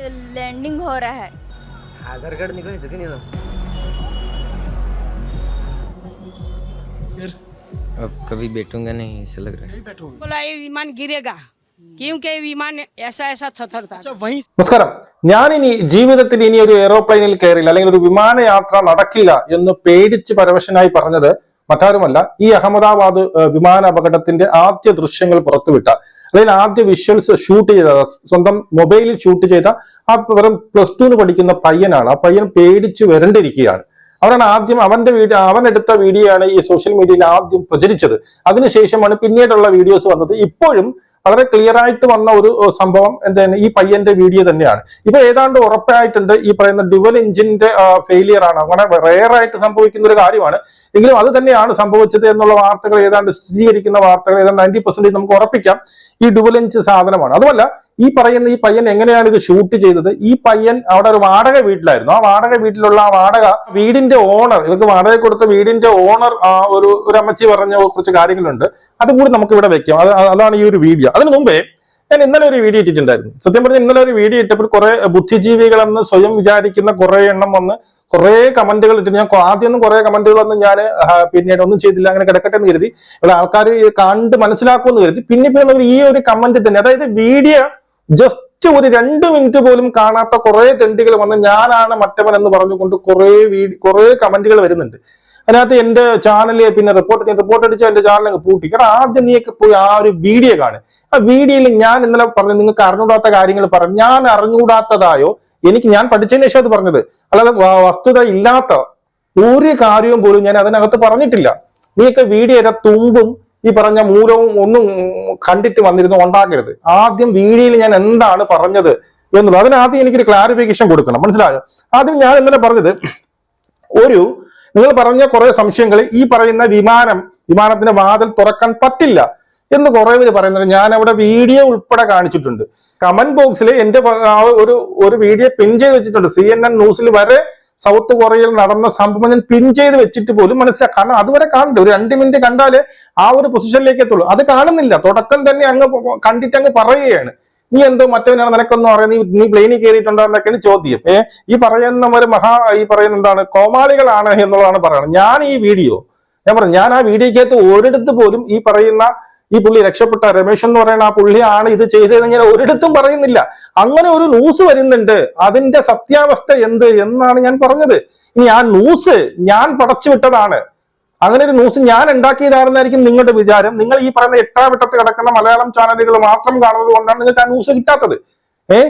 Landing हो रहा है आधार कार्ड निकल इधर नहीं ना फिर अब कभी बैठूंगा नहीं ऐसा लग रहा है नहीं बैठोगे बोला ये विमान गिरेगा क्योंकि ये विमान ऐसा ऐसा थथरता अच्छा वहीं നമസ്കാരം ഞാനിനി ജീവിതത്തിൽ ഇനി ഒരു എയറോപ്ലെയിനിൽ കയറില്ല അല്ലെങ്കിൽ ഒരു വിമാനയാത്ര നടക്കില്ല എന്ന് പേടിച്ച് പരവശനായി പറഞ്ഞത് മറ്റാരുമല്ല ഈ അഹമ്മദാബാദ് ഏഹ്, വിമാന അപകടത്തിന്റെ ആദ്യ ദൃശ്യങ്ങൾ പുറത്തുവിട്ട അല്ലെങ്കിൽ ആദ്യ വിഷ്വൽസ് ഷൂട്ട് ചെയ്ത സ്വന്തം മൊബൈലിൽ ഷൂട്ട് ചെയ്ത ആ വെറും പ്ലസ് ടുന്ന് പഠിക്കുന്ന പയ്യനാണ്. ആ പയ്യൻ പേടിച്ച് വരണ്ടിരിക്കുകയാണ്. അവനാണ് ആദ്യം അവന്റെ വീഡിയോ അവൻ എടുത്ത വീഡിയോ ആണ് ഈ സോഷ്യൽ മീഡിയയിൽ ആദ്യം പ്രചരിച്ചത്. അതിനുശേഷമാണ് പിന്നീടുള്ള വീഡിയോസ് വന്നത്. ഇപ്പോഴും വളരെ ക്ലിയർ ആയിട്ട് വന്ന ഒരു സംഭവം എന്താണ് ഈ പയ്യന്റെ വീഡിയോ തന്നെയാണ്. ഇപ്പൊ ഏതാണ്ട് ഉറപ്പായിട്ടുണ്ട് ഈ പറയുന്ന ഡുവൽ എഞ്ചിന്റെ ഫെയിലിയർ ആണ്. അങ്ങനെ റെയർ ആയിട്ട് സംഭവിക്കുന്ന ഒരു കാര്യമാണ്. എങ്കിലും അത് തന്നെയാണ് സംഭവിച്ചത് എന്നുള്ള വാർത്തകൾ ഏതാണ്ട് സ്ഥിരീകരിക്കുന്ന വാർത്തകൾ ഏതാണ്ട് നയന്റി പെർസെന്റേജ് നമുക്ക് ഉറപ്പിക്കാം. ഈ ഡുവൽ എഞ്ച് സാധനമാണ്. അതുമല്ല ഈ പറയുന്ന ഈ പയ്യൻ എങ്ങനെയാണ് ഇത് ഷൂട്ട് ചെയ്തത്? ഈ പയ്യൻ അവിടെ ഒരു വാടക വീട്ടിലായിരുന്നു. ആ വാടക വീട്ടിലുള്ള ആ വാടക വീടിന്റെ ഓണർ ഇവർക്ക് വാടക കൊടുത്ത വീടിന്റെ ഓണർ ഒരു ഒരു അമ്മച്ചി പറഞ്ഞ കുറച്ച് കാര്യങ്ങളുണ്ട്. അതുകൂടി നമുക്ക് ഇവിടെ വെക്കാം. അതാണ് ഈ ഒരു വീഡിയോ അതിനു മുമ്പേ ഞാൻ ഇന്നലെ ഒരു വീഡിയോ ഇട്ടിട്ടുണ്ടായിരുന്നു. സത്യം പറഞ്ഞാൽ ഇന്നലെ ഒരു വീഡിയോ ഇട്ടപ്പോൾ കുറെ ബുദ്ധിജീവികളെന്ന് സ്വയം വിചാരിക്കുന്ന കുറെ എണ്ണം വന്ന് കുറെ കമന്റുകൾ ഇട്ട് ഞാൻ ആദ്യമൊന്നും കുറെ കമന്റുകളൊന്നും ഞാൻ പിന്നീട് ഒന്നും ചെയ്തില്ല. അങ്ങനെ കിടക്കട്ടെ എന്ന് കരുതി. ഇവിടെ ആൾക്കാർ കണ്ട് മനസ്സിലാക്കുമെന്ന് കരുതി. പിന്നെ പിന്നെ ഈ ഒരു കമന്റ് തന്നെ. അതായത് വീഡിയോ ജസ്റ്റ് ഒരു രണ്ട് മിനിറ്റ് പോലും കാണാത്ത കുറെ തെണ്ടികൾ വന്ന് ഞാനാണ് മറ്റവൻ എന്ന് പറഞ്ഞുകൊണ്ട് കുറെ വീഡിയോ കുറെ കമന്റുകൾ വരുന്നുണ്ട്. അതിനകത്ത് എന്റെ ചാനൽ പിന്നെ റിപ്പോർട്ട് ഞാൻ റിപ്പോർട്ട് അടിച്ച എന്റെ അങ്ങ് പൂട്ടി. കാരണം ആദ്യം നീയൊക്കെ പോയി ആ ഒരു വീഡിയോ കാണും. ആ വീഡിയോയിൽ ഞാൻ ഇന്നലെ പറഞ്ഞു നിങ്ങൾക്ക് അറിഞ്ഞൂടാത്ത കാര്യങ്ങൾ പറഞ്ഞു ഞാൻ അറിഞ്ഞൂടാത്തതായോ എനിക്ക് ഞാൻ പഠിച്ചതിന് ശേഷം അത് പറഞ്ഞത്. അല്ലാതെ വസ്തുത ഇല്ലാത്ത ഒരു കാര്യവും പോലും ഞാൻ അതിനകത്ത് പറഞ്ഞിട്ടില്ല. നീയൊക്കെ വീഡിയോ തുമ്പും ഈ പറഞ്ഞ മൂലവും ഒന്നും കണ്ടിട്ട് വന്നിരുന്നു ഉണ്ടാക്കരുത്. ആദ്യം വീഡിയോയിൽ ഞാൻ എന്താണ് പറഞ്ഞത് എന്നുള്ളത്. അതിനാദ്യം എനിക്കൊരു ക്ലാരിഫിക്കേഷൻ കൊടുക്കണം. മനസ്സിലായോ? ആദ്യം ഞാൻ ഇന്നലെ പറഞ്ഞത് ഒരു നിങ്ങൾ പറഞ്ഞ കുറെ സംശയങ്ങൾ ഈ പറയുന്ന വിമാനം വിമാനത്തിന്റെ വാതിൽ തുറക്കാൻ പറ്റില്ല എന്ന് കുറെ പേര് പറയുന്നുണ്ട്. ഞാൻ അവിടെ വീഡിയോ ഉൾപ്പെടെ കാണിച്ചിട്ടുണ്ട്. കമന്റ് ബോക്സിൽ എന്റെ ഒരു ഒരു വീഡിയോ പിൻ ചെയ്ത് വെച്ചിട്ടുണ്ട്. സി എൻ എൻ ന്യൂസിൽ വരെ സൗത്ത് കൊറിയയിൽ നടന്ന സംഭവം ഞാൻ പിൻ ചെയ്ത് വെച്ചിട്ട് പോലും മനസ്സിലാക്കാം കാരണം അതുവരെ കാണണ്ട ഒരു രണ്ട് മിനിറ്റ് കണ്ടാലേ ആ ഒരു പൊസിഷനിലേക്ക് എത്തുള്ളൂ. അത് കാണുന്നില്ല. തുടക്കം തന്നെ അങ്ങ് കണ്ടിട്ട് അങ്ങ് പറയുകയാണ്. നീ എന്തോ മറ്റവനാണ് നിനക്കൊന്നും അറിയാം നീ നീ പ്ലെയിനിൽ കയറിയിട്ടുണ്ടോ എന്നൊക്കെയാണ് ചോദ്യം. ഏഹ് ഈ പറയുന്നവര് മഹാ ഈ പറയുന്ന എന്താണ് കോമാളികളാണ് എന്നുള്ളതാണ് പറയുന്നത് ഞാൻ ഈ വീഡിയോ ഞാൻ പറഞ്ഞു ഞാൻ ആ വീഡിയോക്കകത്ത് ഒരിടത്ത് പോലും ഈ പറയുന്ന ഈ പുള്ളി രക്ഷപ്പെട്ട രമേശ് എന്ന് പറയുന്ന ആ പുള്ളിയാണ് ഇത് ചെയ്തതെന്ന് ഞാൻ ഒരിടത്തും പറയുന്നില്ല. അങ്ങനെ ഒരു ന്യൂസ് വരുന്നുണ്ട്. അതിന്റെ സത്യാവസ്ഥ എന്ത് എന്നാണ് ഞാൻ പറഞ്ഞത്. ഇനി ആ ന്യൂസ് ഞാൻ പടച്ചു വിട്ടതാണ് അങ്ങനെ ഒരു ന്യൂസ് ഞാൻ ഉണ്ടാക്കിയതാണെന്നായിരിക്കും നിങ്ങളുടെ വിചാരം. നിങ്ങൾ ഈ പറയുന്ന എട്ടാം വിട്ടത്ത് കിടക്കുന്ന മലയാളം ചാനലുകൾ മാത്രം കാണുന്നത് കൊണ്ടാണ് നിങ്ങൾക്ക് ആ ന്യൂസ് കിട്ടാത്തത്. ഏഹ്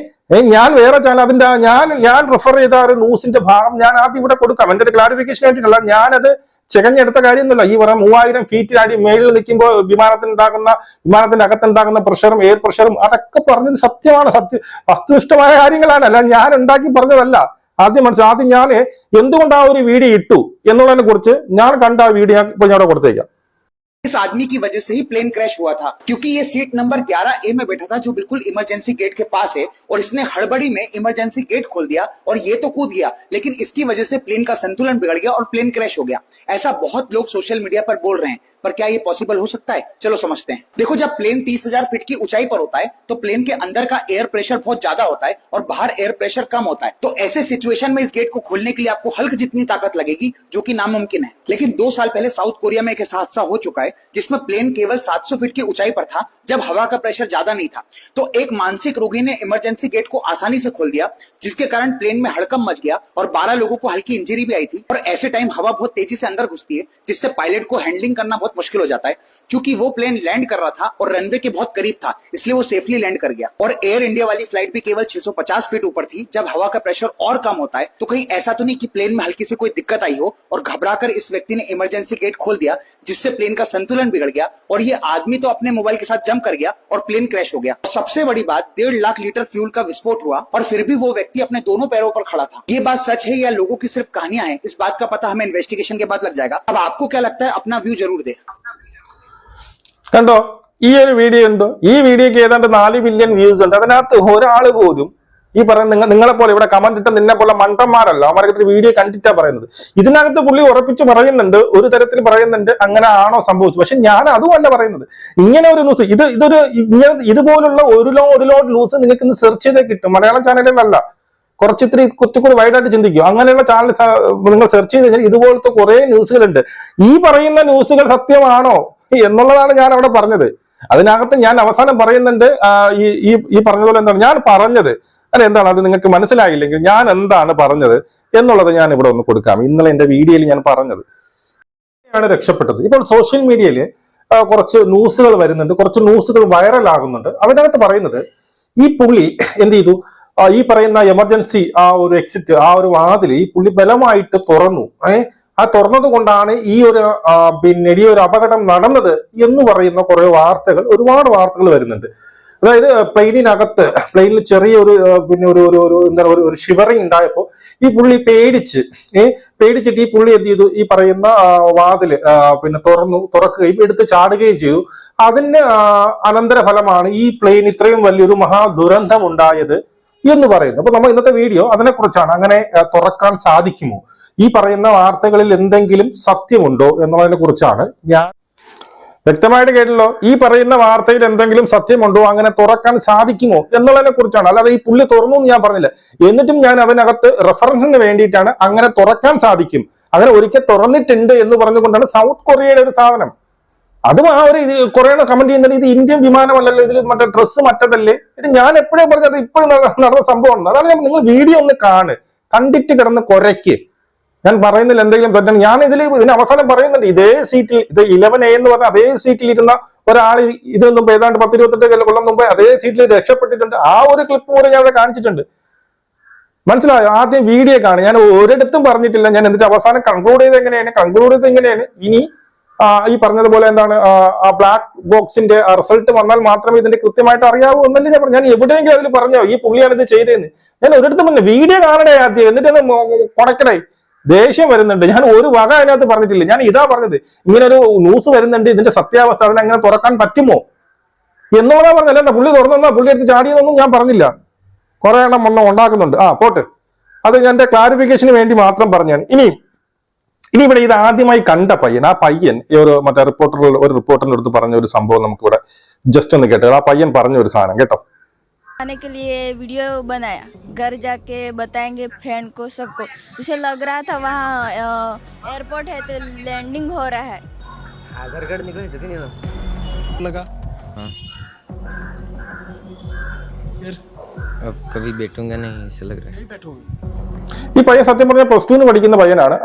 ഞാൻ വേറെ ചാനൽ അതിന്റെ ഞാൻ ഞാൻ റെഫർ ചെയ്ത ഒരു ന്യൂസിന്റെ ഭാഗം ഞാൻ ആദ്യം ഇവിടെ കൊടുക്കാം. എന്റെ ഒരു ക്ലാരിഫിക്കേഷൻ ആയിട്ടില്ല. ഞാനത് ചികഞ്ഞെടുത്ത കാര്യമൊന്നുമില്ല. ഈ പറഞ്ഞ മൂവായിരം ഫീറ്റിൽ അടി മേളിൽ നിൽക്കുമ്പോൾ വിമാനത്തിനുണ്ടാകുന്ന വിമാനത്തിന്റെ അകത്തുണ്ടാകുന്ന പ്രഷറും എയർ പ്രഷറും അതൊക്കെ പറഞ്ഞത് സത്യമാണ്. സത്യ വസ്തുനിഷ്ഠമായ കാര്യങ്ങളാണ്. അല്ല ഞാൻ ഉണ്ടാക്കി പറഞ്ഞതല്ല. ആദ്യം മനസ്സിലായി. ആദ്യം ഞാൻ എന്തുകൊണ്ട് ആ ഒരു വീഡിയോ ഇട്ടു എന്നുള്ളതിനെ കുറിച്ച് ഞാൻ കണ്ട ആ വീഡിയോ ഞാൻ ഇപ്പൊ ഞാൻ കൊടുത്തേക്കാം. इस आदमी की वजह से ही प्लेन क्रैश हुआ था, क्योंकि ये सीट नंबर 11 ए में बैठा था, जो बिल्कुल इमरजेंसी गेट के पास है, और इसने हड़बड़ी में इमरजेंसी गेट खोल दिया, और ये तो कूद गया, लेकिन इसकी वजह से प्लेन का संतुलन बिगड़ गया और प्लेन क्रैश हो गया। ऐसा बहुत लोग सोशल मीडिया पर बोल रहे हैं, पर क्या ये पॉसिबल हो सकता है? चलो समझते हैं। देखो, जब प्लेन तीस फीट की ऊंचाई पर होता है तो प्लेन के अंदर का एयर प्रेशर बहुत ज़्यादा होता है और बाहर एयर प्रेशर कम होता है। तो ऐसे सिचुएशन में इस गेट को खोलने के लिए आपको हल्क जितनी ताकत लगेगी, जो की नामुमकिन है। लेकिन दो साल पहले साउथ कोरिया में एक हादसा हो चुका है जिसमें प्लेन केवल 700 फीट की ऊंचाई पर था, जब हवा का प्रेशर ज़्यादा नहीं था। तो एक मानसिक रोगी ने इमरजेंसी गेट को आसानी से खोल दिया, जिसके कारण प्लेन में हड़कम मच गया और 12 लोगों को हल्की इंजरी भी आई थी। और ऐसे टाइम हवा बहुत तेज़ी से अंदर घुसती है, जिससे पायलट को हैंडलिंग करना बहुत मुश्किल हो जाता है। क्योंकि वो प्लेन लैंड कर रहा था और रनवे के बहुत करीब था, इसलिए वो सेफली लैंड कर गया। और एयर इंडिया वाली फ़्लाइट भी केवल 650 फीट ऊपर थी। जब हवा का प्रेशर और कम होता है तो कहीं ऐसा तो नहीं कि प्लेन में हल्की से कोई दिक्कत आई हो और घबराकर इस व्यक्ति ने इमरजेंसी गेट खोल दिया, जिससे प्लेन का संतुलन बिगड़ गया और ये आदमी तो अपने मोबाइल के साथ जंप कर गया और प्लेन क्रैश हो गया सबसे बड़ी बात डेढ़ लाख लीटर फ्यूल का विस्फोट हुआ और फिर भी वो व्यक्ति अपने दोनों पैरों पर खड़ा था ये बात सच है या लोगों की सिर्फ कहानियां हैं इस बात का पता हमें इन्वेस्टिगेशन के बाद लग जाएगा अब आपको क्या लगता है अपना व्यू जरूर दे കണ്ടോ ഈ ഒരു വീഡിയോ ഉണ്ടോ ഈ വീഡിയോക്ക് ഏതാണ്ട് നാല് മില്യൺ വ്യൂസ് ഉണ്ട് അതിനകത്ത് ഒരാൾ പോലും ഈ പറയുന്ന നിങ്ങൾ നിങ്ങളെ പോലെ ഇവിടെ കമന്റ് ഇട്ട നിന്നെ പോലെ മണ്ടന്മാരല്ല അവർക്ക് വീഡിയോ കണ്ടിട്ടാ പറയുന്നത്. ഇതിനകത്ത് പുള്ളി ഉറപ്പിച്ച് പറയുന്നുണ്ട് ഒരു തരത്തിൽ പറയുന്നുണ്ട് അങ്ങനെ ആണോ സംഭവിച്ചു പക്ഷെ ഞാൻ അതുമല്ല പറയുന്നത്. ഇങ്ങനെ ഒരു ന്യൂസ് ഇത് ഇതൊരു ഇങ്ങനെ ഇതുപോലുള്ള ഒരു ലോ ഒരു ലോഡ് ന്യൂസ് നിങ്ങൾക്ക് ഇന്ന് സെർച്ച് ചെയ്തേ കിട്ടും. മലയാളം ചാനലിലല്ല കുറച്ച് ഇത്തിരി കുറച്ചുകൂടി വൈഡായിട്ട് ചിന്തിക്കും. അങ്ങനെയുള്ള ചാനൽ നിങ്ങൾ സെർച്ച് ചെയ്ത് കഴിഞ്ഞാൽ ഇതുപോലത്തെ കുറെ ന്യൂസുകളുണ്ട് ഈ പറയുന്ന ന്യൂസുകൾ സത്യമാണോ എന്നുള്ളതാണ് ഞാൻ അവിടെ പറഞ്ഞത്. അതിനകത്ത് ഞാൻ അവസാനം പറയുന്നുണ്ട് ഈ ഈ പറഞ്ഞതുപോലെ എന്താണ്? ഞാൻ പറഞ്ഞത് അല്ല എന്താണ്? അത് നിങ്ങൾക്ക് മനസ്സിലായില്ലെങ്കിൽ ഞാൻ എന്താണ് പറഞ്ഞത് എന്നുള്ളത് ഞാൻ ഇവിടെ ഒന്ന് കൊടുക്കാം. ഇന്നലെ എന്റെ വീഡിയോയിൽ ഞാൻ പറഞ്ഞത്. ആണ് രക്ഷപ്പെട്ടത്. ഇപ്പോൾ സോഷ്യൽ മീഡിയയിൽ കുറച്ച് ന്യൂസുകൾ വരുന്നുണ്ട്. കുറച്ച് ന്യൂസുകൾ വൈറലാകുന്നുണ്ട്. അവരകത്ത് പറയുന്നത് ഈ പുള്ളി എന്ത് ചെയ്തു? ഈ പറയുന്ന എമർജൻസി ആ ഒരു എക്സിറ്റ് ആ ഒരു വാതിൽ ഈ പുള്ളി ബലമായിട്ട് തുറന്നു. ഏഹ് ആ തുറന്നത് കൊണ്ടാണ് ഈ ഒരു പിന്നെ ഈ ഒരു അപകടം നടന്നത് എന്ന് പറയുന്ന കുറെ വാർത്തകൾ ഒരുപാട് വാർത്തകൾ വരുന്നുണ്ട്. അതായത് പ്ലെയിനിനകത്ത് പ്ലെയിനിൽ ചെറിയ ഒരു പിന്നെ ഒരു ഒരു ഒരു എന്താ ഒരു ഒരു ഷിവറിങ് ഉണ്ടായപ്പോൾ ഈ പുള്ളി പേടിച്ച് ഏ പേടിച്ചിട്ട് ഈ പുള്ളി എന്ത് ചെയ്തു? ഈ പറയുന്ന വാതിൽ പിന്നെ തുറന്നു തുറക്കുകയും എടുത്ത് ചാടുകയും ചെയ്തു. അതിന് അനന്തരഫലമാണ് ഈ പ്ലെയിൻ ഇത്രയും വലിയൊരു മഹാ ദുരന്തം ഉണ്ടായത് എന്ന് പറയുന്നു അപ്പൊ നമ്മൾ ഇന്നത്തെ വീഡിയോ അതിനെക്കുറിച്ചാണ്. അങ്ങനെ തുറക്കാൻ സാധിക്കുമോ? ഈ പറയുന്ന വാർത്തകളിൽ എന്തെങ്കിലും സത്യമുണ്ടോ എന്നുള്ളതിനെ കുറിച്ചാണ് ഞാൻ വ്യക്തമായിട്ട് കേട്ടല്ലോ ഈ പറയുന്ന വാർത്തയിൽ എന്തെങ്കിലും സത്യമുണ്ടോ? അങ്ങനെ തുറക്കാൻ സാധിക്കുമോ എന്നുള്ളതിനെ കുറിച്ചാണ്. അല്ലാതെ ഈ പുള്ളി തുറന്നു എന്ന് ഞാൻ പറഞ്ഞില്ല. എന്നിട്ടും ഞാൻ അതിനകത്ത് റെഫറൻസിന് വേണ്ടിയിട്ടാണ് അങ്ങനെ തുറക്കാൻ സാധിക്കും. അങ്ങനെ ഒരിക്കൽ തുറന്നിട്ടുണ്ട് എന്ന് പറഞ്ഞുകൊണ്ടാണ് സൗത്ത് കൊറിയയുടെ ഒരു സാധനം. അതും ആ ഒരു ഇത് കുറെ കമന്റ് ചെയ്യുന്നുണ്ട്. ഇത് ഇന്ത്യൻ വിമാനമല്ലല്ലോ ഇതിൽ മറ്റേ ഡ്രസ്സ് മറ്റതല്ലേ? ഇത് ഞാൻ എപ്പോഴും പറഞ്ഞത്? ഇപ്പോഴും നടന്ന സംഭവമാണ്. അതാണ് നിങ്ങൾ വീഡിയോ ഒന്ന് കാണ്. കണ്ടിട്ട് കിടന്ന് കൊരയ്ക്ക്. ഞാൻ പറയുന്നില്ല എന്തെങ്കിലും തെറ്റാണ്. ഞാൻ ഇതിൽ ഇതിന് അവസാനം പറയുന്നുണ്ട് ഇതേ സീറ്റിൽ ഇത് ഇലവൻ എ എന്ന് പറഞ്ഞ അതേ സീറ്റിൽ ഇരുന്ന ഒരാൾ ഇതിന് മുമ്പ് ഏതാണ്ട് പത്ത് ഇരുപത്തെട്ട് കൊല്ലം മുമ്പ് അതേ സീറ്റിൽ രക്ഷപ്പെട്ടിട്ടുണ്ട്. ആ ഒരു ക്ലിപ്പ് കൂടെ ഞാൻ അവിടെ കാണിച്ചിട്ടുണ്ട്. മനസ്സിലായോ? ആദ്യം വീഡിയോ കാണും. ഞാൻ ഒരിടത്തും പറഞ്ഞിട്ടില്ല. ഞാൻ എന്നിട്ട് അവസാനം കൺക്ലൂഡ് ചെയ്ത് എങ്ങനെയാണ്? കൺക്ലൂഡ് ചെയ്ത് എങ്ങനെയാണ്? ഇനി ഈ പറഞ്ഞതുപോലെ എന്താണ് ആ, ബ്ലാക്ക് ബോക്സിന്റെ റിസൾട്ട് വന്നാൽ മാത്രമേ ഇതിന്റെ കൃത്യമായിട്ട് അറിയാവൂ എന്നല്ല ഞാൻ പറഞ്ഞു ഞാൻ എവിടെയെങ്കിലും അതിൽ പറഞ്ഞോ ഈ പുള്ളിയാണ് ഇത് ചെയ്തതെന്ന്. ഞാൻ ഒരിടത്തും പറഞ്ഞു വീഡിയോ കാണണേ ആദ്യം. എന്നിട്ട് അത് ദേഷ്യം വരുന്നുണ്ട്. ഞാൻ ഒരു വക അതിനകത്ത് പറഞ്ഞിട്ടില്ല. ഞാൻ ഇതാ പറഞ്ഞത്. ഇങ്ങനെ ഒരു ന്യൂസ് വരുന്നുണ്ട്. ഇതിന്റെ സത്യാവസ്ഥ അതിനെ അങ്ങനെ തുറക്കാൻ പറ്റുമോ? എന്നുള്ളതാ പറഞ്ഞല്ല എന്താ പുള്ളി തുറന്നെന്നാ പുള്ളി എടുത്ത് ചാടിയെന്നൊന്നും ഞാൻ പറഞ്ഞില്ല. കുറെ എണ്ണം ഒന്നും ഉണ്ടാക്കുന്നുണ്ട്. ആ പോട്ട്. അത് ഞാൻ എന്റെ ക്ലാരിഫിക്കേഷന് വേണ്ടി മാത്രം പറഞ്ഞാണ്. ഇനി ഇനി ഇവിടെ ഇത് ആദ്യമായി കണ്ട പയ്യൻ ആ പയ്യൻ ഒരു മറ്റേ റിപ്പോർട്ടർ ഒരു റിപ്പോർട്ടറിന്റെ അടുത്ത് പറഞ്ഞ ഒരു സംഭവം നമുക്കിവിടെ ജസ്റ്റ് ഒന്ന് കേട്ടോ ആ പയ്യൻ പറഞ്ഞ ഒരു സാധനം കേട്ടോ? आने के लिए वीडियो बनाया। घर जाके बताएँगे फ्रेंड को सबको। उसे लग रहा था वहाँ एयरपोर्ट है तो लैंडिंग हो रहा है। आधार कार्ड निकले तो नहीं लगा? हाँ। फिर? अब कभी बैठूँगा नहीं ऐसा लग रहा है। नहीं बैठोगे? ഈ പയ്യൻ സത്യം പറഞ്ഞ പ്ലസ് ടുവിന് പഠിക്കുന്ന പയ്യനാണ്.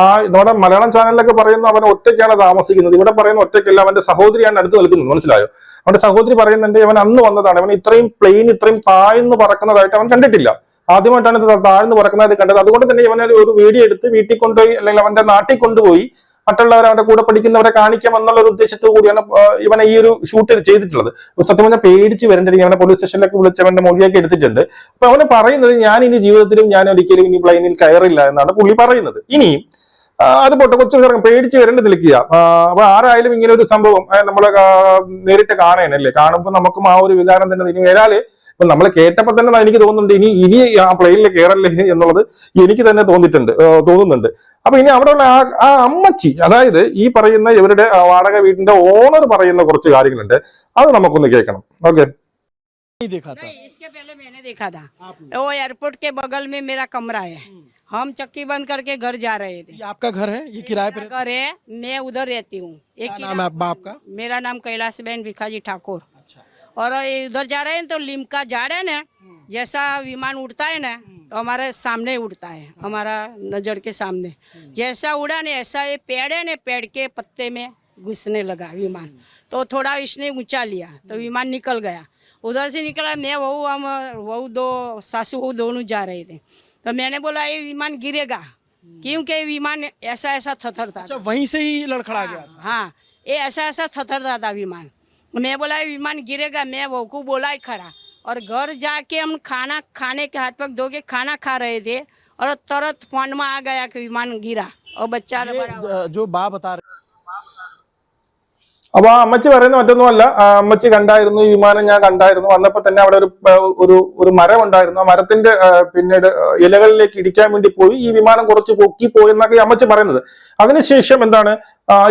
ആ നമ്മുടെ മലയാളം ചാനലിലൊക്കെ പറയുന്ന അവൻ ഒറ്റയ്ക്കാണ് താമസിക്കുന്നത്. ഇവിടെ പറയുന്ന ഒറ്റയ്ക്കല്ല അവന്റെ സഹോദരിയാണ് അടുത്ത് നിൽക്കുന്നത്. മനസ്സിലായോ? അവന്റെ സഹോദരി പറയുന്നുണ്ട് അവൻ അന്ന് വന്നതാണ്. അവൻ ഇത്രയും പ്ലെയിൻ ഇത്രയും താഴ്ന്നു പറക്കുന്നതായിട്ട് അവൻ കണ്ടിട്ടില്ല. ആദ്യമായിട്ടാണ് താഴ്ന്നു പറക്കുന്നതായിട്ട് കണ്ടത്. അതുകൊണ്ട് തന്നെ ഇവൻ ഒരു വീഡിയോ എടുത്ത് വീട്ടിൽ കൊണ്ടുപോയി അല്ലെങ്കിൽ അവന്റെ നാട്ടിൽ കൊണ്ടുപോയി മറ്റുള്ളവരെ അവന്റെ കൂടെ പഠിക്കുന്നവരെ കാണിക്കാം എന്നുള്ള ഒരു ഉദ്ദേശത്തോടു കൂടിയാണ് ഇവനെ ഈ ഒരു ഷൂട്ട് ചെയ്തിട്ടുള്ളത്. സത്യം പറഞ്ഞാൽ പേടിച്ച് വരേണ്ടി അവനെ പോലീസ് സ്റ്റേഷനിലൊക്കെ വിളിച്ച് അവന്റെ മൊഴിയൊക്കെ എടുത്തിട്ടുണ്ട്. അപ്പൊ അവന് പറയുന്നത് ഞാൻ ഇനി ജീവിതത്തിലും ഞാൻ ഒരിക്കലും ഇനി പ്ലെയിനിൽ കയറില്ല എന്നാണ് പുള്ളി പറയുന്നത്. ഇനിയും അത് പോട്ടെ കൊച്ചു ചെറുക്കൻ പേടിച്ച് വരേണ്ടി നിൽക്കുക. അപ്പൊ ആരായാലും ഇങ്ങനെ ഒരു സംഭവം നമ്മൾ നേരിട്ട് കാണേനല്ലേ കാണുമ്പോൾ നമുക്കും ആ ഒരു വികാരം തന്നെ ഇനി വരാൽ ഇപ്പൊ നമ്മൾ കേട്ടപ്പോൾ തന്നെ എനിക്ക് തോന്നുന്നുണ്ട് ഇനി ഇനി ആ പ്ലെയിനിൽ കയറല്ലേ എന്നുള്ളത് എനിക്ക് തന്നെ തോന്നിയിട്ടുണ്ട് ആ, തോന്നുന്നുണ്ട് അപ്പൊ ഇനി അവിടെയുള്ള ആ ആ അമ്മച്ചി അതായത് ഈ പറയുന്ന ഇവരുടെ ആ വാടക വീടിന്റെ ഓണർ പറയുന്ന കുറച്ച് കാര്യങ്ങളുണ്ട് അത് നമുക്കൊന്ന് കേൾക്കണം ഓക്കെ नहीं देखा था नहीं इसके पहले मैंने देखा था वो एयरपोर्ट के बगल में मेरा कमरा है हम चक्की बंद करके घर जा रहे थे ये आपका घर है ये किराए पे मेरा घर है मैं उधर रहती हूँ एक क्या नाम है आप- बाप का मेरा नाम कैलाश बहन भिखाजी ठाकुर अच्छा और इधर जा रहे हैं तो लिमका झाड़ है ना जैसा विमान उड़ता है ना तो हमारे सामने उड़ता है हमारा नज़र के सामने। जैसा उड़ा ना ऐसा ये पेड़ है ना पेड़ के पत्ते में घुसने लगा विमान। तो थोड़ा इसने ऊँचा लिया तो विमान निकल गया। उधर से निकला मैं वहू हम वहू दो सासू वहू दोनों जा रहे थे। तो मैंने बोला ये विमान गिरेगा। क्योंकि विमान ऐसा ऐसा थथरता अच्छा वहीं से ही लड़खड़ा गया? हाँ ये ऐसा ऐसा थथरता था विमान। मैं बोला विमान गिरेगा मैं वो को बोला ही खड़ा और घर जाके हम खाना खाने के हाथ पक धोके खाना खा रहे थे और तरत फ़ोन में आ गया कि विमान गिरा और बच्चा। ज- बाप बता रहे അപ്പൊ ആ അമ്മച്ചി പറയുന്ന മറ്റൊന്നുമല്ല. ആ അമ്മച്ചി കണ്ടായിരുന്നു ഈ വിമാനം ഞാൻ കണ്ടായിരുന്നു. വന്നപ്പോ തന്നെ അവിടെ ഒരു ഒരു ഒരു മരം ഉണ്ടായിരുന്നു. ആ മരത്തിന്റെ പിന്നീട് ഇലകളിലേക്ക് ഇടിക്കാൻ വേണ്ടി പോയി. ഈ വിമാനം കുറച്ച് പൊക്കി പോയി എന്നൊക്കെ അമ്മച്ചി പറയുന്നത്. അതിനുശേഷം എന്താണ്?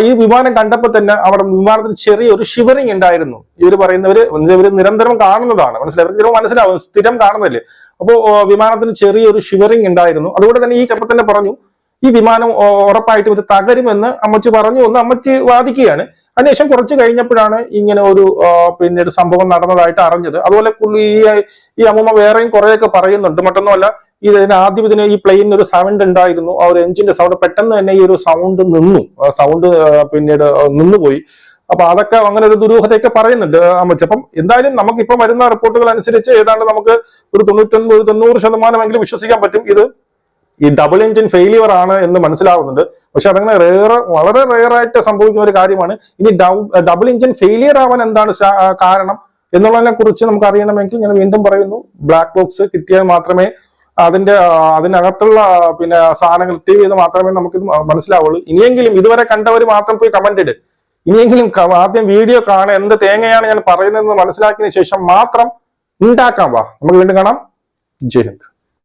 ഈ വിമാനം കണ്ടപ്പോൾ തന്നെ അവിടെ വിമാനത്തിന് ചെറിയൊരു ഷിവറിങ് ഉണ്ടായിരുന്നു. ഇവർ പറയുന്നവര് ഇവർ നിരന്തരം കാണുന്നതാണ്. മനസ്സിലായി? മനസ്സിലാവും. സ്ഥിരം കാണുന്നില്ലേ അപ്പോ ആ, വിമാനത്തിന് ചെറിയൊരു ഷിവറിങ് ഉണ്ടായിരുന്നു. അതുകൊണ്ട് തന്നെ ഈ ചെപ്പം തന്നെ പറഞ്ഞു ഈ വിമാനം ഉറപ്പായിട്ടും ഇത് തകരുമെന്ന് അമ്മച്ചി പറഞ്ഞു എന്ന് അമ്മച്ചി വാദിക്കുകയാണ്. അതിനുശേഷം കുറച്ച് കഴിഞ്ഞപ്പോഴാണ് ഇങ്ങനെ ഒരു പിന്നീട് സംഭവം നടന്നതായിട്ട് അറിഞ്ഞത്. അതുപോലെ ഈ ഈ അമ്മൂമ്മ വേറെയും കുറേയൊക്കെ പറയുന്നുണ്ട്. മറ്റൊന്നുമല്ല ഇതിന് ആദ്യം ഇതിന് ഈ പ്ലെയിനിന് ഒരു സൗണ്ട് ഉണ്ടായിരുന്നു. ആ ഒരു എഞ്ചിന്റെ സൗണ്ട് പെട്ടെന്ന് തന്നെ ഈ ഒരു സൗണ്ട് നിന്നു. സൗണ്ട് പിന്നീട് നിന്നുപോയി. അപ്പൊ അതൊക്കെ അങ്ങനെ ഒരു ദുരൂഹതയൊക്കെ പറയുന്നുണ്ട് അമ്മച്ചി. അപ്പം എന്തായാലും നമുക്ക് ഇപ്പൊ വരുന്ന റിപ്പോർട്ടുകൾ അനുസരിച്ച് ഏതാണ്ട് നമുക്ക് ഒരു തൊണ്ണൂറ്റൊൻപത് തൊണ്ണൂറ് ശതമാനമെങ്കിലും വിശ്വസിക്കാൻ പറ്റും. ഇത് ഈ ഡബിൾ എഞ്ചിൻ ഫെയിലിയർ ആണ് എന്ന് മനസ്സിലാവുന്നുണ്ട്. പക്ഷെ അതങ്ങനെ റേർ വളരെ റെയർ ആയിട്ട് സംഭവിക്കുന്ന ഒരു കാര്യമാണ്. ഇനി ഡബിൾ എഞ്ചിൻ ഫെയിലിയർ ആവാൻ എന്താണ് കാരണം എന്നുള്ളതിനെ കുറിച്ച് നമുക്ക് അറിയണമെങ്കിൽ ഞാൻ വീണ്ടും പറയുന്നു. ബ്ലാക്ക് ബോക്സ് കിട്ടിയാൽ മാത്രമേ അതിന്റെ അതിനകത്തുള്ള പിന്നെ സാധനങ്ങൾ റിട്ടീവ് ചെയ്ത് മാത്രമേ നമുക്ക് മനസ്സിലാവുള്ളൂ. ഇനിയെങ്കിലും ഇതുവരെ കണ്ടവർ മാത്രം പോയി കമന്റ് ഇട്. ഇനിയെങ്കിലും ആദ്യം വീഡിയോ കാണാൻ എന്ത് തേങ്ങയാണ് ഞാൻ പറയുന്നതെന്ന് മനസ്സിലാക്കിയതിനു ശേഷം മാത്രം ഉണ്ടാക്കാം വാ. നമുക്ക് വീണ്ടും കാണാം. ജയ് ഹിന്ദ്.